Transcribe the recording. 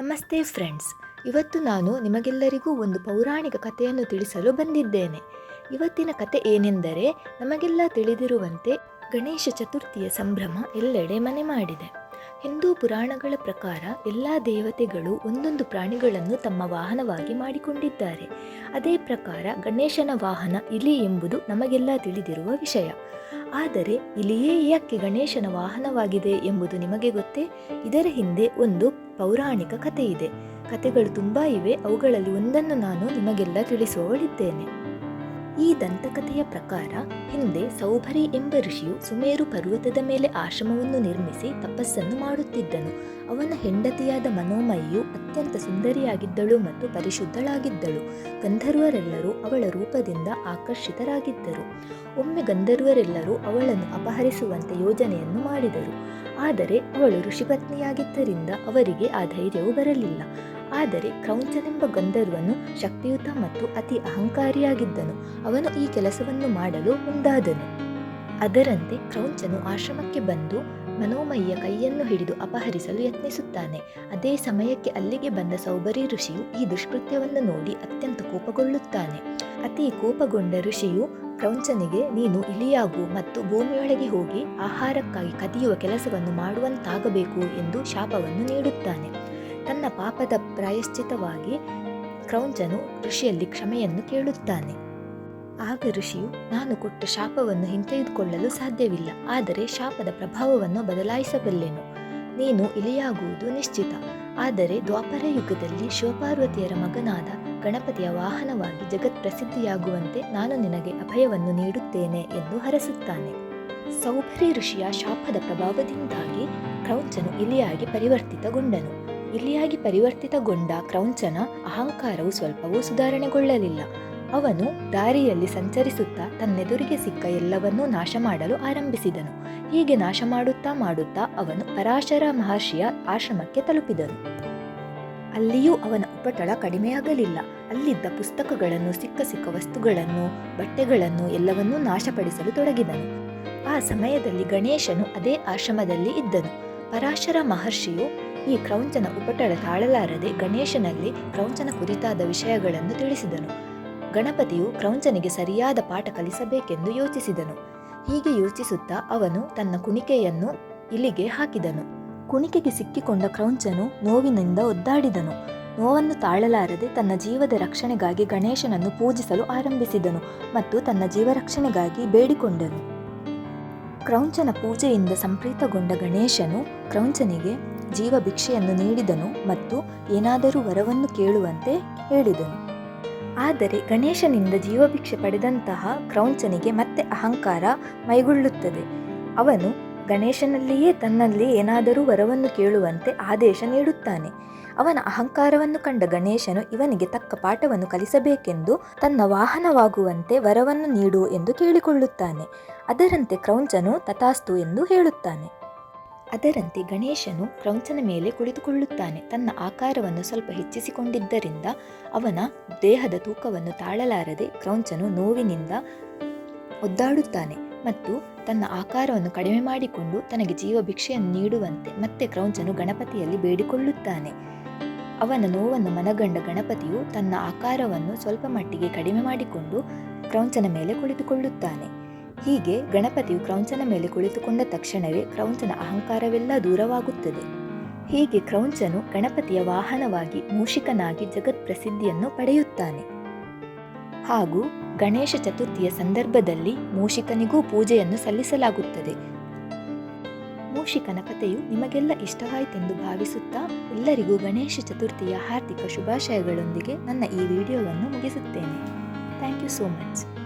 ನಮಸ್ತೆ ಫ್ರೆಂಡ್ಸ್. ಇವತ್ತು ನಾನು ನಿಮಗೆಲ್ಲರಿಗೂ ಒಂದು ಪೌರಾಣಿಕ ಕಥೆಯನ್ನು ತಿಳಿಸಲು ಬಂದಿದ್ದೇನೆ. ಇವತ್ತಿನ ಕತೆ ಏನೆಂದರೆ, ನಮಗೆಲ್ಲ ತಿಳಿದಿರುವಂತೆ ಗಣೇಶ ಚತುರ್ಥಿಯ ಸಂಭ್ರಮ ಎಲ್ಲೆಡೆ ಮನೆ ಮಾಡಿದೆ. ಹಿಂದೂ ಪುರಾಣಗಳ ಪ್ರಕಾರ ಎಲ್ಲ ದೇವತೆಗಳು ಒಂದೊಂದು ಪ್ರಾಣಿಗಳನ್ನು ತಮ್ಮ ವಾಹನವಾಗಿ ಮಾಡಿಕೊಂಡಿದ್ದಾರೆ. ಅದೇ ಪ್ರಕಾರ ಗಣೇಶನ ವಾಹನ ಇಲಿ ಎಂಬುದು ನಮಗೆಲ್ಲ ತಿಳಿದಿರುವ ವಿಷಯ. ಆದರೆ ಇಲಿಯೇ ಯಾಕೆ ಗಣೇಶನ ವಾಹನವಾಗಿದೆ ಎಂಬುದು ನಿಮಗೆ ಗೊತ್ತೇ? ಇದರ ಹಿಂದೆ ಒಂದು ಪೌರಾಣಿಕ ಕಥೆ ಇದೆ. ಕಥೆಗಳು ತುಂಬ ಇವೆ. ಅವುಗಳಲ್ಲಿ ಒಂದನ್ನು ನಾನು ನಿಮಗೆಲ್ಲ ತಿಳಿಸುವವಳಿದ್ದೇನೆ ಈ ದಂತಕಥೆಯ ಪ್ರಕಾರ ಹಿಂದೆ ಸೌಭರಿ ಎಂಬ ಋಷಿಯು ಸುಮೇರು ಪರ್ವತದ ಮೇಲೆ ಆಶ್ರಮವನ್ನು ನಿರ್ಮಿಸಿ ತಪಸ್ಸನ್ನು ಮಾಡುತ್ತಿದ್ದನು. ಅವನ ಹೆಂಡತಿಯಾದ ಮನೋಮಯಿಯು ಅತ್ಯಂತ ಸುಂದರಿಯಾಗಿದ್ದಳು ಮತ್ತು ಪರಿಶುದ್ಧಳಾಗಿದ್ದಳು. ಗಂಧರ್ವರೆಲ್ಲರೂ ಅವಳ ರೂಪದಿಂದ ಆಕರ್ಷಿತರಾಗಿದ್ದರು. ಒಮ್ಮೆ ಗಂಧರ್ವರೆಲ್ಲರೂ ಅವಳನ್ನು ಅಪಹರಿಸುವಂತೆ ಯೋಜನೆಯನ್ನು ಮಾಡಿದರು. ಆದರೆ ಅವಳು ಋಷಿಪತ್ನಿಯಾಗಿದ್ದರಿಂದ ಅವರಿಗೆ ಆ ಧೈರ್ಯವು ಬರಲಿಲ್ಲ. ಆದರೆ ಕ್ರೌಂಚನೆಂಬ ಗಂಧರ್ವನು ಶಕ್ತಿಯುತ ಮತ್ತು ಅತಿ ಅಹಂಕಾರಿಯಾಗಿದ್ದನು. ಅವನು ಈ ಕೆಲಸವನ್ನು ಮಾಡಲು ಮುಂದಾದನು. ಅದರಂತೆ ಕ್ರೌಂಚನು ಆಶ್ರಮಕ್ಕೆ ಬಂದು ಮನೋಮಯಿಯ ಕೈಯನ್ನು ಹಿಡಿದು ಅಪಹರಿಸಲು ಯತ್ನಿಸುತ್ತಾನೆ. ಅದೇ ಸಮಯಕ್ಕೆ ಅಲ್ಲಿಗೆ ಬಂದ ಸೌಬರಿ ಋಷಿಯು ಈ ದುಷ್ಕೃತ್ಯವನ್ನು ನೋಡಿ ಅತ್ಯಂತ ಕೋಪಗೊಳ್ಳುತ್ತಾನೆ. ಅತಿ ಕೋಪಗೊಂಡ ಋಷಿಯು ಕ್ರೌಂಚನಿಗೆ ನೀನು ಇಲಿಯಾಗು ಮತ್ತು ಭೂಮಿಯೊಳಗೆ ಹೋಗಿ ಆಹಾರಕ್ಕಾಗಿ ಕದಿಯುವ ಕೆಲಸವನ್ನು ಮಾಡುವಂತಾಗಬೇಕು ಎಂದು ಶಾಪವನ್ನು ನೀಡುತ್ತಾನೆ. ತನ್ನ ಪಾಪದ ಪ್ರಾಯಶ್ಚಿತವಾಗಿ ಕ್ರೌಂಚನು ಋಷಿಯಲ್ಲಿ ಕ್ಷಮೆಯನ್ನು ಕೇಳುತ್ತಾನೆ. ಆಗ ಋಷಿಯು, ನಾನು ಕೊಟ್ಟ ಶಾಪವನ್ನು ಹಿಂತೆಗೆದುಕೊಳ್ಳಲು ಸಾಧ್ಯವಿಲ್ಲ, ಆದರೆ ಶಾಪದ ಪ್ರಭಾವವನ್ನು ಬದಲಾಯಿಸಬಲ್ಲೆನು. ನೀನು ಇಲಿಯಾಗುವುದು ನಿಶ್ಚಿತ, ಆದರೆ ದ್ವಾಪರ ಯುಗದಲ್ಲಿ ಶಿವಪಾರ್ವತಿಯರ ಮಗನಾದ ಗಣಪತಿಯ ವಾಹನವಾಗಿ ಜಗತ್ ಪ್ರಸಿದ್ಧಿಯಾಗುವಂತೆ ನಾನು ನಿನಗೆ ಅಭಯವನ್ನು ನೀಡುತ್ತೇನೆ ಎಂದು ಹರಸುತ್ತಾನೆ. ಸೌಭರಿ ಋಷಿಯ ಶಾಪದ ಪ್ರಭಾವದಿಂದಾಗಿ ಕ್ರೌಂಚನು ಇಲಿಯಾಗಿ ಪರಿವರ್ತಿತಗೊಂಡನು. ಇಲಿಯಾಗಿ ಪರಿವರ್ತಿತಗೊಂಡ ಕ್ರೌಂಚನ ಅಹಂಕಾರವು ಸ್ವಲ್ಪವೂ ಸುಧಾರಣೆಗೊಳ್ಳಲಿಲ್ಲ. ಅವನು ದಾರಿಯಲ್ಲಿ ಸಂಚರಿಸುತ್ತಾ ತನ್ನೆದುರಿಗೆ ಸಿಕ್ಕ ಎಲ್ಲವನ್ನೂ ನಾಶ ಮಾಡಲು ಆರಂಭಿಸಿದನು. ಹೀಗೆ ನಾಶ ಮಾಡುತ್ತಾ ಮಾಡುತ್ತಾ ಅವನು ಪರಾಶರ ಮಹರ್ಷಿಯ ಆಶ್ರಮಕ್ಕೆ ತಲುಪಿದನು. ಅಲ್ಲಿಯೂ ಅವನ ಉಪಟಳ ಕಡಿಮೆಯಾಗಲಿಲ್ಲ. ಅಲ್ಲಿದ್ದ ಪುಸ್ತಕಗಳನ್ನು, ಸಿಕ್ಕ ಸಿಕ್ಕ ವಸ್ತುಗಳನ್ನು, ಬಟ್ಟೆಗಳನ್ನು ಎಲ್ಲವನ್ನೂ ನಾಶಪಡಿಸಲು ತೊಡಗಿದನು. ಆ ಸಮಯದಲ್ಲಿ ಗಣೇಶನು ಅದೇ ಆಶ್ರಮದಲ್ಲಿ ಇದ್ದನು. ಪರಾಶರ ಮಹರ್ಷಿಯು ಈ ಕ್ರೌಂಚನ ಉಪಟಳ ತಾಳಲಾರದೆ ಗಣೇಶನಲ್ಲಿ ಕ್ರೌಂಚನ ಕುರಿತಾದ ವಿಷಯಗಳನ್ನು ತಿಳಿಸಿದನು. ಗಣಪತಿಯು ಕ್ರೌಂಚನಿಗೆ ಸರಿಯಾದ ಪಾಠ ಕಲಿಸಬೇಕೆಂದು ಯೋಚಿಸಿದನು. ಹೀಗೆ ಯೋಚಿಸುತ್ತಾ ಅವನು ತನ್ನ ಕುಣಿಕೆಯನ್ನು ಇಲ್ಲಿಗೆ ಹಾಕಿದನು. ಕುಣಿಕೆಗೆ ಸಿಕ್ಕಿಕೊಂಡ ಕ್ರೌಂಚನು ನೋವಿನಿಂದ ಒದ್ದಾಡಿದನು. ನೋವನ್ನು ತಾಳಲಾರದೆ ತನ್ನ ಜೀವದ ರಕ್ಷಣೆಗಾಗಿ ಗಣೇಶನನ್ನು ಪೂಜಿಸಲು ಆರಂಭಿಸಿದನು ಮತ್ತು ತನ್ನ ಜೀವರಕ್ಷಣೆಗಾಗಿ ಬೇಡಿಕೊಂಡನು. ಕ್ರೌಂಚನ ಪೂಜೆಯಿಂದ ಸಂಪ್ರೀತಗೊಂಡ ಗಣೇಶನು ಕ್ರೌಂಚನಿಗೆ ಜೀವ ಭಿಕ್ಷೆಯನ್ನು ನೀಡಿದನು ಮತ್ತು ಏನಾದರೂ ವರವನ್ನು ಕೇಳುವಂತೆ ಹೇಳಿದನು. ಆದರೆ ಗಣೇಶನಿಂದ ಜೀವಭಿಕ್ಷೆ ಪಡೆದಂತಹ ಕ್ರೌಂಚನಿಗೆ ಮತ್ತೆ ಅಹಂಕಾರ ಮೈಗೊಳ್ಳುತ್ತದೆ. ಅವನು ಗಣೇಶನಲ್ಲಿಯೇ ತನ್ನಲ್ಲಿ ಏನಾದರೂ ವರವನ್ನು ಕೇಳುವಂತೆ ಆದೇಶ ನೀಡುತ್ತಾನೆ. ಅವನ ಅಹಂಕಾರವನ್ನು ಕಂಡ ಗಣೇಶನು ಇವನಿಗೆ ತಕ್ಕ ಪಾಠವನ್ನು ಕಲಿಸಬೇಕೆಂದು ತನ್ನ ವಾಹನವಾಗುವಂತೆ ವರವನ್ನು ನೀಡು ಎಂದು ಕೇಳಿಕೊಳ್ಳುತ್ತಾನೆ. ಅದರಂತೆ ಕ್ರೌಂಚನು ತಥಾಸ್ತು ಎಂದು ಹೇಳುತ್ತಾನೆ. ಅದರಂತೆ ಗಣೇಶನು ಕ್ರೌಂಚನ ಮೇಲೆ ಕುಳಿತುಕೊಳ್ಳುತ್ತಾನೆ. ತನ್ನ ಆಕಾರವನ್ನು ಸ್ವಲ್ಪ ಹೆಚ್ಚಿಸಿಕೊಂಡಿದ್ದರಿಂದ ಅವನ ದೇಹದ ತೂಕವನ್ನು ತಾಳಲಾರದೆ ಕ್ರೌಂಚನು ನೋವಿನಿಂದ ಒದ್ದಾಡುತ್ತಾನೆ. ಮತ್ತು ತನ್ನ ಆಕಾರವನ್ನು ಕಡಿಮೆ ಮಾಡಿಕೊಂಡು ತನಗೆ ಜೀವ ಭಿಕ್ಷೆಯನ್ನು ನೀಡುವಂತೆ ಮತ್ತೆ ಕ್ರೌಂಚನು ಗಣಪತಿಯಲ್ಲಿ ಬೇಡಿಕೊಳ್ಳುತ್ತಾನೆ. ಅವನ ನೋವನ್ನು ಮನಗಂಡ ಗಣಪತಿಯು ತನ್ನ ಆಕಾರವನ್ನು ಸ್ವಲ್ಪ ಮಟ್ಟಿಗೆ ಕಡಿಮೆ ಮಾಡಿಕೊಂಡು ಕ್ರೌಂಚನ ಮೇಲೆ ಕುಳಿತುಕೊಳ್ಳುತ್ತಾನೆ. ಹೀಗೆ ಗಣಪತಿಯು ಕ್ರೌಂಚನ ಮೇಲೆ ಕುಳಿತುಕೊಂಡ ತಕ್ಷಣವೇ ಕ್ರೌಂಚನ ಅಹಂಕಾರವೆಲ್ಲ ದೂರವಾಗುತ್ತದೆ. ಹೀಗೆ ಕ್ರೌಂಚನು ಗಣಪತಿಯ ವಾಹನವಾಗಿ ಮೂಷಿಕನಾಗಿ ಜಗತ್ ಪ್ರಸಿದ್ಧಿಯನ್ನು ಪಡೆಯುತ್ತಾನೆ. ಹಾಗೂ ಗಣೇಶ ಚತುರ್ಥಿಯ ಸಂದರ್ಭದಲ್ಲಿ ಮೂಷಿಕನಿಗೂ ಪೂಜೆಯನ್ನು ಸಲ್ಲಿಸಲಾಗುತ್ತದೆ. ಮೂಷಿಕನ ಕಥೆಯು ನಿಮಗೆಲ್ಲ ಇಷ್ಟವಾಯಿತೆಂದು ಭಾವಿಸುತ್ತಾ ಎಲ್ಲರಿಗೂ ಗಣೇಶ ಚತುರ್ಥಿಯ ಹಾರ್ದಿಕ ಶುಭಾಶಯಗಳೊಂದಿಗೆ ನನ್ನ ಈ ವಿಡಿಯೋವನ್ನು ಮುಗಿಸುತ್ತೇನೆ. Thank you so much.